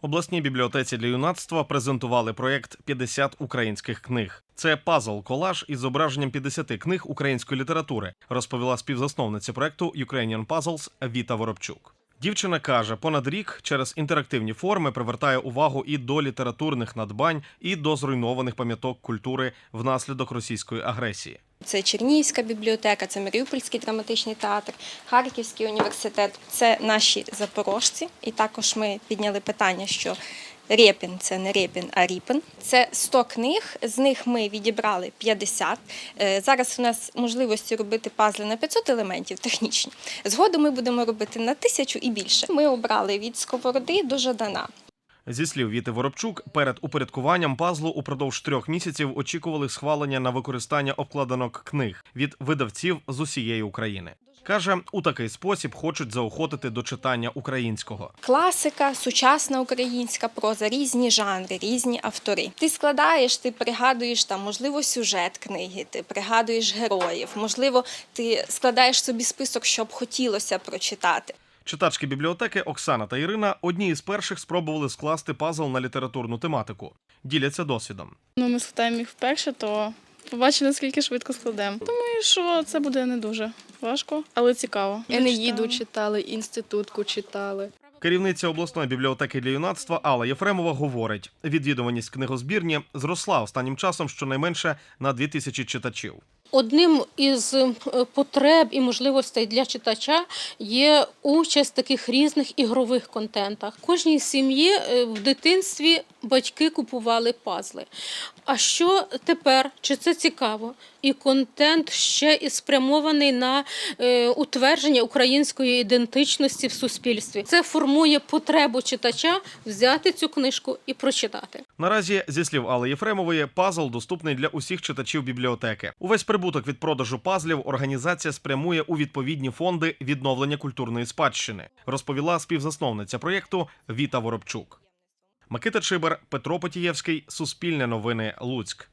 Обласній бібліотеці для юнацтва презентували проєкт «50 українських книг. Це пазл-колаж із зображенням 50 книг української літератури, розповіла співзасновниця проєкту Ukrainian Puzzles Віта Воробчук. Дівчина каже, понад рік через інтерактивні форми привертає увагу і до літературних надбань, і до зруйнованих пам'яток культури внаслідок російської агресії. Це Чернігівська бібліотека, це Маріупольський драматичний театр, Харківський університет. Це наші запорожці. І також ми підняли питання, що Рєпін це не Рєпін, а Ріпин. Це 100 книг. З них ми відібрали 50. Е, Зараз у нас можливості робити пазли на 500 елементів технічні. Згодом ми будемо робити на тисячу і більше. Ми обрали від сковороди до Жадана. Зі слів Віти Воробчук, перед упорядкуванням пазлу упродовж трьох місяців очікували схвалення на використання обкладинок книг від видавців з усієї України. Каже, у такий спосіб хочуть заохотити до читання українського. Класика, сучасна українська проза, різні жанри, різні автори. Ти складаєш, ти пригадуєш там, можливо, сюжет книги, ти пригадуєш героїв, можливо, ти складаєш собі список, що б хотілося прочитати. Читачки бібліотеки Оксана та Ірина одні із перших спробували скласти пазл на літературну тематику. Діляться досвідом. Ну, ми складаємо їх вперше, то побачимо, наскільки швидко складемо. Думаю, що це буде не дуже важко, але цікаво. Енеїду читали, інститутку читали. Керівниця обласної бібліотеки для юнацтва Алла Єфремова говорить: відвідуваність книгозбірні зросла останнім часом щонайменше на 2000 читачів. Одним із е, потреб і можливостей для читача є участь в таких різних ігрових контентах. Кожній сім'ї е, в дитинстві батьки купували пазли. А що тепер? Чи це цікаво? І контент ще і спрямований на е, утвердження української ідентичності в суспільстві. Це формує потребу читача взяти цю книжку і прочитати. Наразі, зі слів Алли Єфремової, пазл доступний для усіх читачів бібліотеки. Увесь прибуток від продажу пазлів організація спрямує у відповідні фонди відновлення культурної спадщини, розповіла співзасновниця проєкту Віта Воробчук. Микита Чибер, Петро Потієвський, Суспільне новини, Луцьк.